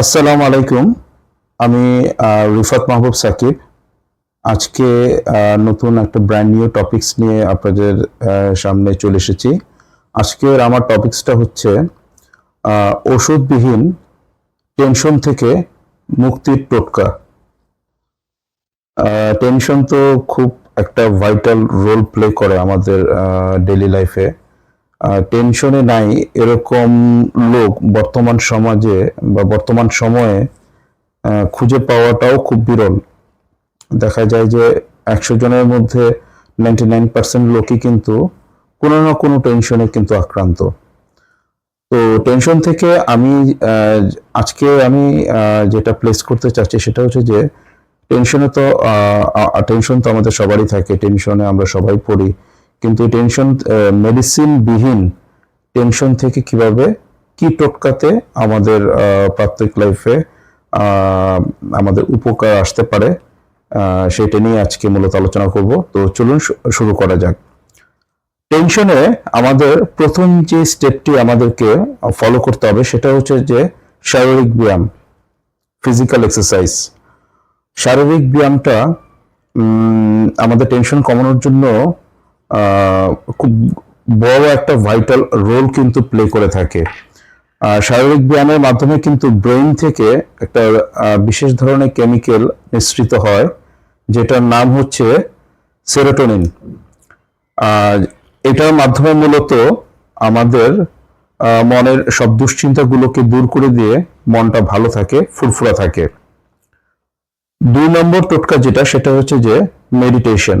আসসালামু আলাইকুম। আমি রিফাত মাহবুব সাকিব। আজকে নতুন একটা ব্র্যান্ড নিউ টপিকস নিয়ে আপনাদের সামনে চলে এসেছি। আজকের আমার টপিকসটা হচ্ছে ওষুধবিহীন টেনশন থেকে মুক্তির টোটকা। টেনশন তো খুব একটা ভাইটাল রোল প্লে করে আমাদের ডেলি লাইফে টেনশনে নাই, এরকম লোক বর্তমান সমাজে বা বর্তমান সময়ে খুঁজে পাওয়াটাও খুব বিরল। দেখা যায় যে একশো জনের মধ্যে নাইনটি নাইন পার্সেন্ট লোকই কিন্তু কোনো না কোনো টেনশনে কিন্তু আক্রান্ত। তো টেনশন থেকে আমি আজকে আমি যেটা প্লেস করতে চাচ্ছি সেটা হচ্ছে যে টেনশনে তো টেনশন তো আমাদের সবারই থাকে টেনশনে আমরা সবাই পড়ি। কিন্তু টেনশন মেডিসিন বিহীন টেনশন থেকে কীভাবে কি টোটকাতে আমাদের আহ, প্রাত্যহিক লাইফে আমাদের উপকার আসতে পারে সেটা নিয়ে আজকে মূলত আলোচনা করব। তো চলুন শুরু করা যাক। টেনশনে আমাদের প্রথম যে স্টেপটি আমাদেরকে ফলো করতে হবে সেটা হচ্ছে যে শারীরিক ব্যায়াম ফিজিক্যাল এক্সারসাইজ শারীরিক ব্যায়ামটা আমাদের টেনশন কমানোর জন্য খুব বড় একটা ভাইটাল রোল কিন্তু প্লে করে থাকে। শারীরিক ব্যায়ামের মাধ্যমে কিন্তু ব্রেইন থেকে একটা বিশেষ ধরনের কেমিক্যাল নিঃসৃত হয়, যেটার নাম হচ্ছে সেরোটোনিন এটার মাধ্যমে মূলত আমাদের মনের সব দুশ্চিন্তাগুলোকে দূর করে দিয়ে মনটা ভালো থাকে, ফুরফুরা থাকে। দুই নম্বর টোটকা যেটা, সেটা হচ্ছে যে মেডিটেশন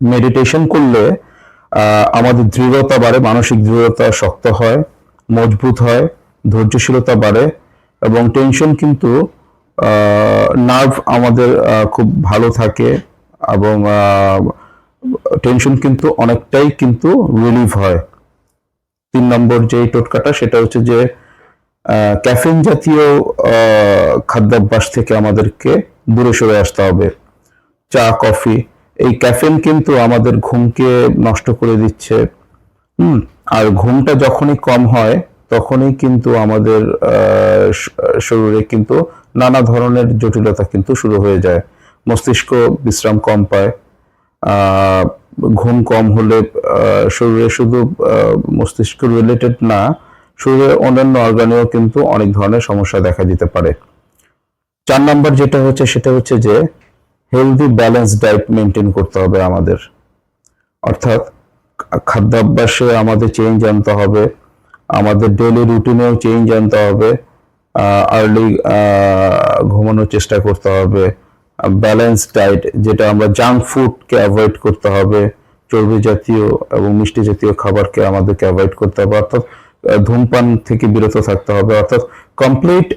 মেডিটেশন করলে আমাদের দৃঢ়তা বাড়ে, মানসিক দৃঢ়তা শক্ত হয়, মজবুত হয়, ধৈর্যশীলতা বাড়ে এবং টেনশন কিন্তু নার্ভ আমাদের খুব ভালো থাকে এবং টেনশন কিন্তু অনেকটাই কিন্তু রিলিভ হয়। তিন নম্বর যে টোটকাটা, সেটা হচ্ছে যে ক্যাফিন জাতীয় খাদ্যাভ্যাস থেকে আমাদেরকে দূরে সরে আসতে হবে। চা, কফি এই ক্যাফেন কিন্তু আমাদের ঘুমকে নষ্ট করে দিচ্ছে। হুম, আর ঘুমটা যখনই কম হয়, তখনই কিন্তু আমাদের শরীরে কিন্তু নানা ধরনের জটিলতা কিন্তু শুরু হয়ে যায়। মস্তিষ্ক বিশ্রাম কম পায় ঘুম কম হলে শরীরে শুধু মস্তিষ্ক রিলেটেড না শরীরের অন্যান্য অর্গানেও কিন্তু অনেক ধরনের সমস্যা দেখা দিতে পারে। চার নাম্বার যেটা হচ্ছে, সেটা হচ্ছে যে হেলদি ব্যালেন্স ডায়েট মেনটেন করতে হবে আমাদের। অর্থাৎ খাদ্যাভ্যাসে আমাদের চেঞ্জ আনতে হবে, আমাদের ডেলি রুটিনেও চেঞ্জ আনতে হবে আর্লি ঘুমানোর চেষ্টা করতে হবে ব্যালেন্স ডায়েট যেটা আমরা জাঙ্ক ফুডকে অ্যাভয়েড করতে হবে, চর্বি জাতীয় এবং মিষ্টি জাতীয় খাবারকে আমাদেরকে অ্যাভয়েড করতে হবে, অর্থাৎ ধূমপান থেকে বিরত থাকতে হবে, অর্থাৎ complete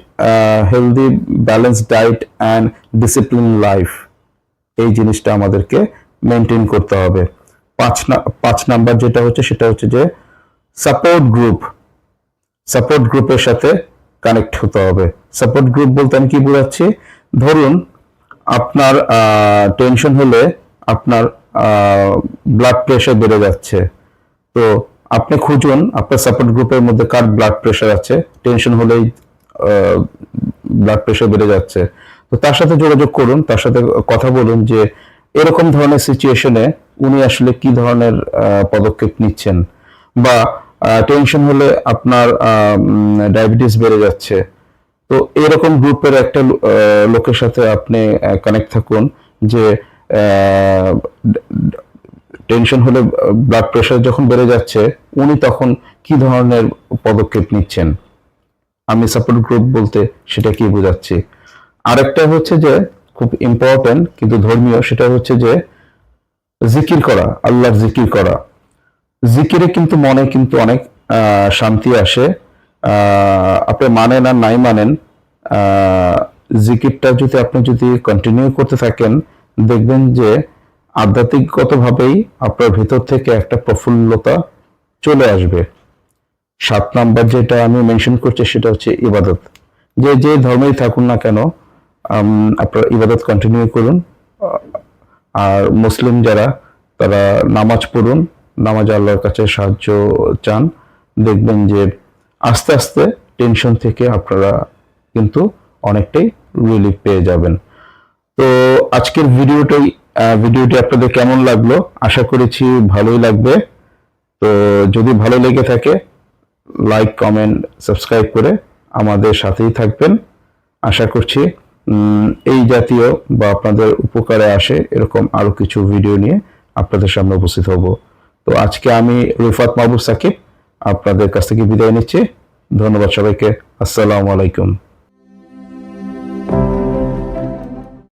healthy balance diet and discipline life এই জিনিসটা আমাদেরকে মেনটেন করতে হবে। পাঁচ পাঁচ নাম্বার যেটা হচ্ছে সেটা হচ্ছে যে সাপোর্ট গ্রুপ সাপোর্ট গ্রুপের সাথে কানেক্ট হতে হবে। সাপোর্ট গ্রুপ বলতে আমি কি বোঝাচ্ছি? ধরুন আপনার টেনশন হলে আপনার ব্লাড প্রেশার বেড়ে যাচ্ছে। তো আপনি খুঁজুন, আপনার সাপোর্ট গ্রুপের মধ্যে কার ব্লাড প্রেশার আছে? টেনশন হলেই ব্লাড প্রেশার বেড়ে যাচ্ছে। তো তার সাথে যোগাযোগ করুন, তার সাথে কথা বলুন যে এরকম ধরনের সিচুয়েশনে উনি আসলে কি ধরনের পদক্ষেপ নিচ্ছেন বা টেনশন হলে আপনার ডায়াবেটিস বেড়ে যাচ্ছে। তো এরকম গ্রুপের একটা লোকের সাথে আপনি কানেক্ট থাকুন যে টেনশন হলে ব্লাড প্রেশার যখন বেড়ে যাচ্ছে, উনি তখন কি ধরনের পদক্ষেপ নিচ্ছেন? আমি সাপোর্ট গ্রুপ বলতে সেটা কি বোঝাচ্ছি? আরেকটা হচ্ছে যে খুব ইম্পর্টেন্ট কিন্তু ধর্মীয়, সেটা হচ্ছে যে জিকির করা, আল্লাহর জিকির করা। জিকিরে কিন্তু মনে কিন্তু অনেক শান্তি আসে। আপনি মানেন আর নাই মানেন জিকিরটা যদি আপনি যদি কন্টিনিউ করতে থাকেন, দেখবেন যে আধ্যাত্মিকগতভাবেই আপনার ভেতর থেকে একটা প্রফুল্লতা চলে আসবে। সাত নাম্বার যেটা আমি মেনশন করছি সেটা হচ্ছে ইবাদত। যে যে ধর্মেই থাকুন না কেন আপনারা ইবাদত কন্টিনিউ করুন। আর মুসলিম যারা, তারা নামাজ পড়ুন, নামাজ আল্লাহর কাছে সাহায্য চান। দেখবেন যে আস্তে আস্তে টেনশন থেকে আপনারা কিন্তু অনেকটাই রিলিফ পেয়ে যাবেন। তো আজকের ভিডিওটাই ভিডিওটি আপনাদের কেমন লাগল? আশা করেছি ভালোই লাগবে। তো যদি ভালো লেগে থাকে লাইক কমেন্ট সাবস্ক্রাইব করে আমাদের সাথেই থাকবেন। আশা করছি এই জাতীয় বা আপনাদের উপকারে আসে এরকম আরও কিছু ভিডিও নিয়ে আপনাদের সামনে উপস্থিত হব। তো আজকে আমি রুফাত মাহবুব সাকিব আপনাদের কাছ থেকে বিদায় নিচ্ছি। ধন্যবাদ সবাইকে। আসসালামু আলাইকুম।